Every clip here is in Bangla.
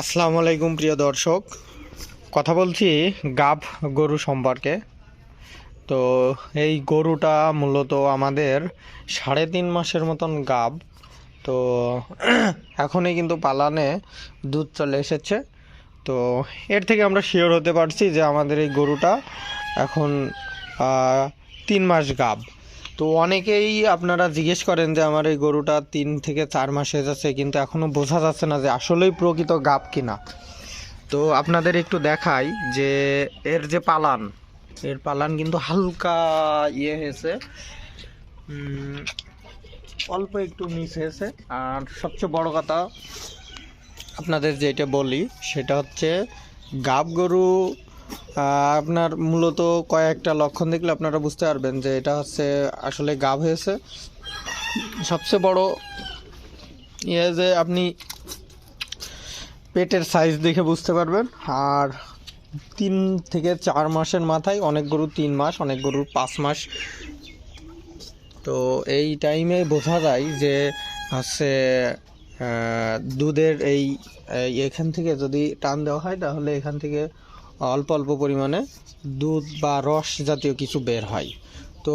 আসসালামু আলাইকুম প্রিয় দর্শক। কথা বলছি গাব গরু সম্পর্কে। তো এই গরুটা মূলত আমাদের সাড়ে তিন মাসের মতন গাব তো এখনই কিন্তু পালানে দুধ চলে এসেছে। তো এর থেকে আমরা শিওর হতে পারছি যে আমাদের এই গরুটা এখন তিন মাস গাব তো অনেকেই আপনারা জিজ্ঞেস করেন যে আমার এই গরুটা তিন থেকে চার মাস হয়ে যাচ্ছে, কিন্তু এখনও বোঝা যাচ্ছে না যে আসলেই প্রকৃত গাব কিনা। তো আপনাদের একটু দেখাই যে এর যে পালান, এর পালান কিন্তু হালকা ইয়ে হয়েছে। অল্প একটু মিস হয়েছে। আর সবচেয়ে বড় কথা আপনাদের যেটা বলি, সেটা হচ্ছে গাব গরু আপনার মূলত কয়েকটা লক্ষণ দেখলে আপনারা বুঝতে পারবেন যে এটা হচ্ছে আসলে গাব হয়েছে। সবচেয়ে বড় ইয়ে যে আপনি পেটের সাইজ দেখে বুঝতে পারবেন। আর তিন থেকে চার মাসের মাথায় অনেক গরু তিন মাস, অনেক গরুর পাঁচ মাস। তো এই টাইমে বোঝা যায় যে হচ্ছে দুধের এই এখান থেকে যদি টান দেওয়া হয়, তাহলে এখান থেকে অল্প অল্প পরিমাণে দুধ বা রস জাতীয় কিছু বের হয়। তো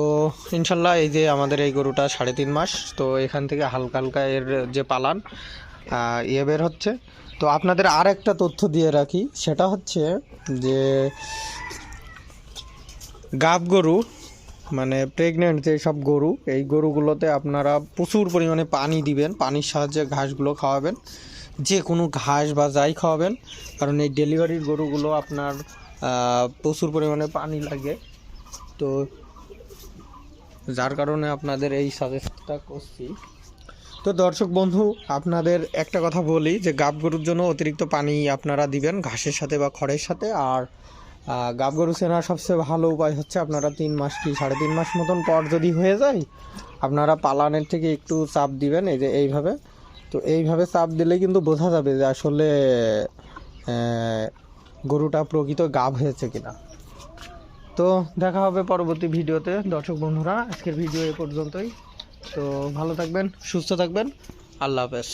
ইনশাল্লাহ এই যে আমাদের এই গরুটা সাড়ে তিন মাস, তো এখান থেকে হালকা হালকা এর যে পালান ইয়ে বের হচ্ছে। তো আপনাদের আর একটা তথ্য দিয়ে রাখি, সেটা হচ্ছে যে গাব গরু মানে প্রেগনেন্ট যে সব গরু, এই গরুগুলোতে আপনারা প্রচুর পরিমাণে পানি দিবেন, পানির সাহায্যে ঘাসগুলো খাওয়াবেন। যে কোনো ঘাস বা যাই খাওয়াবেন, কারণ এই ডেলিভারির গরুগুলো আপনার প্রচুর পরিমাণে পানি লাগে। তো যার কারণে আপনাদের এই সাজেস্টটা করছি। তো দর্শক বন্ধু, আপনাদের একটা কথা বলি যে, গাব গরুর জন্য অতিরিক্ত পানি আপনারা দিবেন ঘাসের সাথে বা খড়ের সাথে। আর গাব গরু চেনার সবচেয়ে ভালো উপায় হচ্ছে আপনারা তিন মাস কি সাড়ে তিন মাস মতন পর যদি হয়ে যায়, আপনারা পালানের থেকে একটু চাপ দিবেন, এই যে এইভাবে। তো এইভাবে চাপ দিলে কিন্তু বোঝা যাবে যে আসলে গরুটা প্রকৃত গাব হয়েছে কিনা। তো দেখা হবে পরবর্তী ভিডিওতে। দর্শক বন্ধুরা, আজকের ভিডিও এ পর্যন্তই। তো ভালো থাকবেন, সুস্থ থাকবেন। আল্লাহ হাফেজ।